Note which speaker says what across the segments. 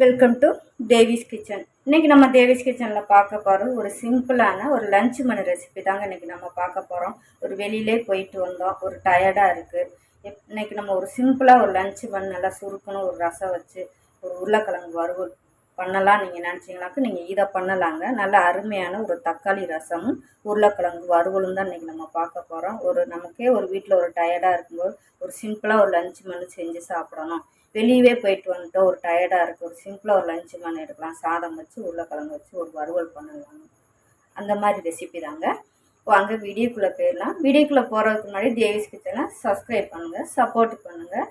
Speaker 1: Welcome to Devi's kitchen இன்றைக்கி நம்ம தேவிஸ் கிச்சனில் பார்க்க போகிறது ஒரு சிம்பிளான ஒரு லஞ்ச் மணி ரெசிபி தாங்க இன்றைக்கி நம்ம பார்க்க போகிறோம் ஒரு வெளியிலே போயிட்டு வந்தோம். ஒரு டயர்டாக இருக்குது இன்னைக்கு நம்ம ஒரு சிம்பிளாக ஒரு லஞ்ச் மண் நல்லா சுருக்கணும் ஒரு ரசம் வச்சு ஒரு உருளைக்கிழங்கு வறுவல் பண்ணலாம் நீங்கள் நினச்சிங்கனாக்கா நீங்கள் இதை பண்ணலாங்க. நல்ல அருமையான ஒரு தக்காளி ரசமும் உருளைக்கிழங்கு வறுவலும் தான் இன்றைக்கி நம்ம பார்க்க போகிறோம் ஒரு நமக்கே ஒரு வீட்டில் ஒரு டயர்டாக இருக்கும்போது ஒரு சிம்பிளாக ஒரு லஞ்ச் மணி செஞ்சு சாப்பிடணும். வெளியவே போயிட்டு வந்துட்டோம் ஒரு டயர்டாக இருக்குது ஒரு சிம்பிளாக ஒரு லஞ்ச் மணி எடுக்கலாம். சாதம் வச்சு உருளைக்கிழங்கு வச்சு ஒரு வறுவல் பண்ணலாம். அந்த மாதிரி ரெசிபி தாங்க. வாங்க வீடியோக்குள்ளே போயிடலாம். வீடியோக்குள்ளே போகிறதுக்கு முன்னாடி தேவிஸ் கிச்சனை சப்ஸ்கிரைப் பண்ணுங்கள் சப்போர்ட் பண்ணுங்கள்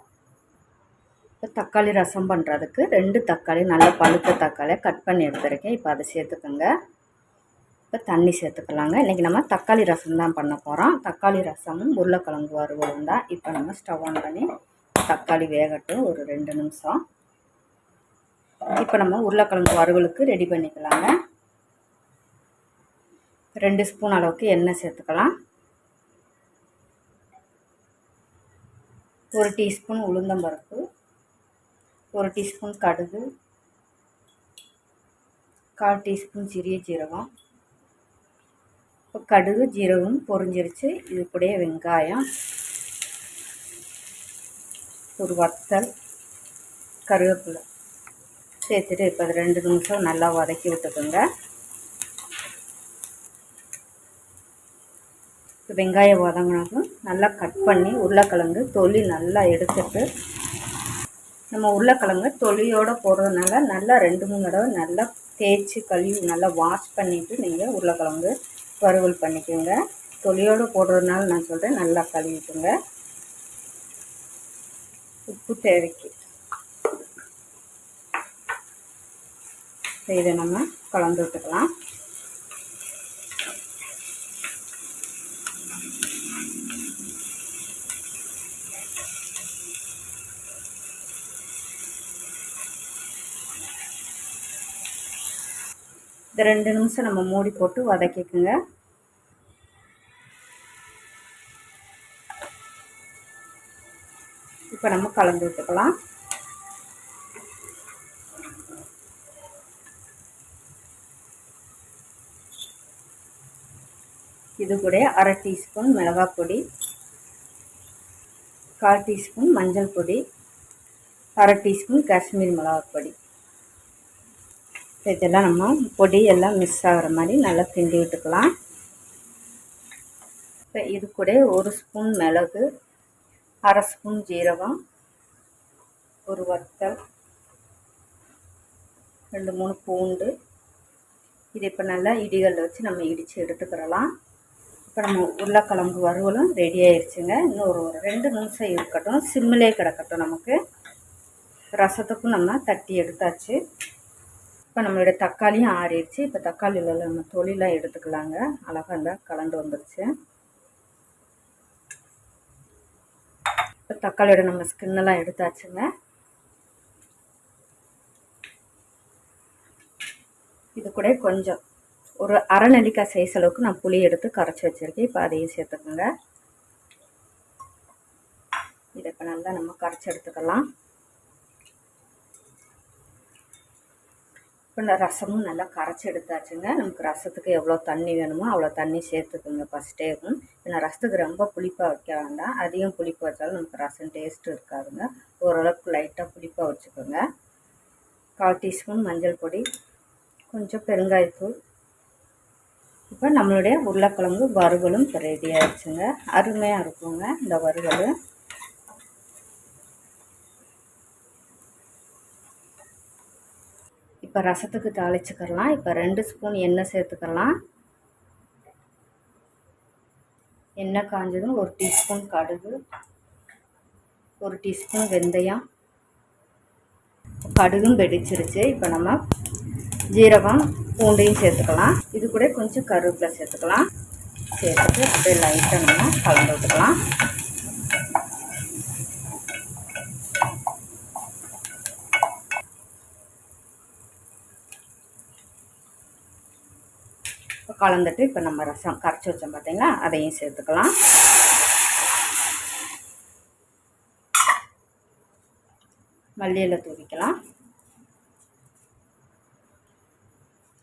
Speaker 1: தக்காளி ரசம் பண்ணுறதுக்கு ரெண்டு தக்காளி நல்லா பழுத்த தக்காளியை கட் பண்ணி எடுத்துருக்கேன். இப்போ அதை சேர்த்துக்கோங்க. இப்போ தண்ணி சேர்த்துக்கலாங்க. இன்றைக்கி நம்ம தக்காளி ரசம் தான் பண்ண போகிறோம் தக்காளி ரசமும் உருளைக்கிழங்கு வறுவலும் தான். இப்போ நம்ம ஸ்டவ் ஆன் பண்ணி தக்காளி வேகட்டும் ஒரு ரெண்டு நிமிஷம். இப்போ நம்ம உருளைக்கிழங்கு வறுவலுக்கு ரெடி பண்ணிக்கலாங்க. ரெண்டு ஸ்பூன் அளவுக்கு எண்ணெய் சேர்த்துக்கலாம். ஒரு டீஸ்பூன் உளுந்தம்பருப்பு. ஒரு டீஸ்பூன் கடுகு கால் டீஸ்பூன் சிறிய ஜீரகம். இப்போ கடுகு ஜீரகம் பொரிஞ்சிருச்சு. இது கூட வெங்காயம் ஒரு வத்தல் கருவேப்பிலை சேர்த்துட்டு இப்போ அது ரெண்டு நிமிஷம் நல்லா வதக்கி விட்டுக்கோங்க. இப்போ வெங்காயம் வதங்கினதும் நல்லா கட் பண்ணி உருளைக்கிழங்கு தொலி நல்லா எடுத்துட்டு நம்ம உருளைக்கிழங்கு தொலியோடு போடுறதுனால நல்லா ரெண்டு மூணு தடவை நல்லா தேய்ச்சி கழுவி நல்லா வாஷ் பண்ணிவிட்டு நீங்கள் உருளைக்கிழங்கு வறுவல் பண்ணிக்கோங்க. தொலியோடு போடுறதுனால நான் சொல்கிறேன் நல்லா கழுவிட்டுங்க உப்பு தேவைக்கு. இதை நம்ம கலந்து விட்டுக்கலாம். இந்த ரெண்டு நிமிஷம் நம்ம மூடி போட்டு வதக்கிக்குங்க. இப்போ நம்ம கலந்து விட்டுக்கலாம். இது கூட அரை டீஸ்பூன் மிளகாய் பொடி கால் டீஸ்பூன் மஞ்சள் பொடி அரை டீஸ்பூன் காஷ்மீர் மிளகாய் பொடி. இதெல்லாம் நம்ம பொடி எல்லாம் மிக்ஸ் ஆகிற மாதிரி நல்லா கிண்டி விட்டுக்கலாம். இப்போ இது கூட ஒரு ஸ்பூன் மிளகு அரை ஸ்பூன் ஜீரகம் ஒரு வத்தல் ரெண்டு மூணு பூண்டு. இது இப்போ நல்லா இடிகளில் வச்சு நம்ம இடித்து எடுத்துக்கிறலாம். இப்போ நம்ம உருளைக்கிழங்கு வறுவலும் ரெடி ஆயிடுச்சுங்க இன்னும் ஒரு ரெண்டு நிமிஷம் இருக்கட்டும். சிம்மிலே கிடக்கட்டும் நமக்கு. ரசத்துக்கும் நம்ம தட்டி எடுத்தாச்சு. இப்போ நம்மளோட தக்காளியும் ஆறிடுச்சு. இப்போ தக்காளியில் நம்ம தொழிலாம் எடுத்துக்கலாங்க. அழகாக இந்த கலந்து வந்துருச்சு. இப்போ தக்காளியோட நம்ம ஸ்கின்னெல்லாம் எடுத்தாச்சுங்க. இது கூட கொஞ்சம் ஒரு அரை நெல்லிக்காய் சைஸ் அளவுக்கு நான் புளி எடுத்து கரைச்சி வச்சுருக்கேன். இப்போ அதையும் சேர்த்துக்கோங்க. இதை இப்போ நல்லா நம்ம கரைச்சி எடுத்துக்கலாம். இப்போ இந்த ரசமும் நல்லா கரைச்சி எடுத்தாச்சுங்க நமக்கு ரசத்துக்கு எவ்வளோ தண்ணி வேணுமோ அவ்வளோ தண்ணி சேர்த்துக்குங்க ஃபஸ்ட்டேவும் ஏன்னா ரசத்துக்கு ரொம்ப புளிப்பாக வைக்க வேண்டாம். அதிகம் புளிப்பாக வச்சாலும் நமக்கு ரசம் டேஸ்ட்டு இருக்காதுங்க. ஓரளவுக்கு லைட்டாக புளிப்பாக வச்சுக்கோங்க. கால் டீஸ்பூன் மஞ்சள் பொடி கொஞ்சம் பெருங்காயத்தூள். இப்போ நம்மளுடைய உருளைக்கிழங்கு வறுவலும் இப்போ ரெடி ஆகிடுச்சுங்க அருமையாக இருக்குங்க இந்த வறுவல். இப்போ ரசத்துக்கு தாளிச்சுக்கிறலாம். இப்போ ரெண்டு ஸ்பூன் எண்ணெய் சேர்த்துக்கலாம் எண்ணெய் காஞ்சதும் ஒரு டீஸ்பூன் கடுகு ஒரு டீஸ்பூன் வெந்தயம். கடுகும் வெடிச்சிருச்சு. இப்போ நம்ம ஜீரகம் பூண்டையும் சேர்த்துக்கலாம். இது கூட கொஞ்சம் கருவேப்பிலை சேர்த்துக்கலாம். சேர்த்துட்டு அப்படியே லைட்டாக நம்ம கலந்து விட்டுக்கலாம். கலந்துட்டு இப்போ நம்ம ரசம் கரைச்சி வச்சோம் பார்த்திங்களா அதையும் சேர்த்துக்கலாம். மல்லியில் தூவிக்கலாம்.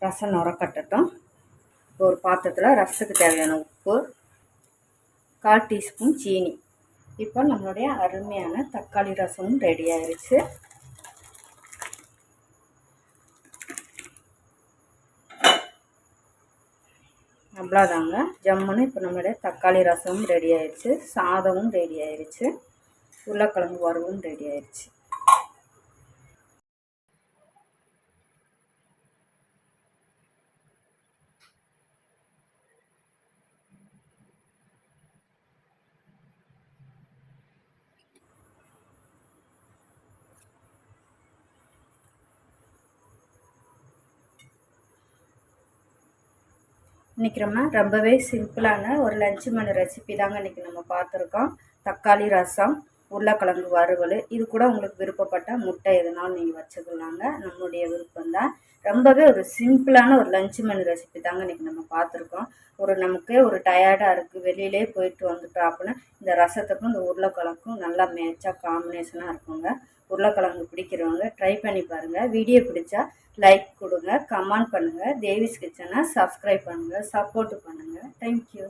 Speaker 1: ரசம் நுரக்கட்டட்டும் இப்போ ஒரு பாத்திரத்தில் ரசத்துக்கு தேவையான உப்பு கால் டீஸ்பூன் சீனி. இப்போ நம்மளுடைய அருமையான தக்காளி ரசமும் ரெடி ஆயிடுச்சு அவ்வளோதாங்க ஜம்முன்னு இப்போ நம்மளுடைய தக்காளி ரசமும் ரெடி ஆயிடுச்சு சாதமும் ரெடி ஆயிடுச்சு உருளைக்கிழங்கு வறுவும் ரெடி ஆயிடுச்சு இன்றைக்கி நம்ம ரொம்பவே சிம்பிளான ஒரு லஞ்சு மணி ரெசிபி தாங்க இன்றைக்கி நம்ம பார்த்துருக்கோம். தக்காளி ரசம் உருளைக்கிழங்கு வறுவல் இது கூட உங்களுக்கு விருப்பப்பட்ட முட்டை எதுனாலும் நீங்கள் வச்சுக்கலாங்க. நம்மளுடைய விருப்பம் தான். ரொம்பவே ஒரு சிம்பிளான ஒரு லஞ்சு மணி ரெசிபி தாங்க இன்றைக்கி நம்ம பார்த்துருக்கோம். ஒரு நமக்கே ஒரு டயர்டாக இருக்குது வெளியிலே போயிட்டு வந்துட்டோம் அப்படின்னா இந்த ரசத்துக்கும் இந்த உருளைக்கிழங்கும் நல்லா மேட்சாக காம்பினேஷனாக இருக்குங்க. உருளைக்கிழங்கு பிடிக்கிறவங்க ட்ரை பண்ணி பாருங்கள் வீடியோ பிடிச்சா லைக் கொடுங்க கமெண்ட் பண்ணுங்கள் தேவிஸ் கிச்சனை சப்ஸ்கிரைப் பண்ணுங்கள் சப்போர்ட் பண்ணுங்கள் தேங்க்யூ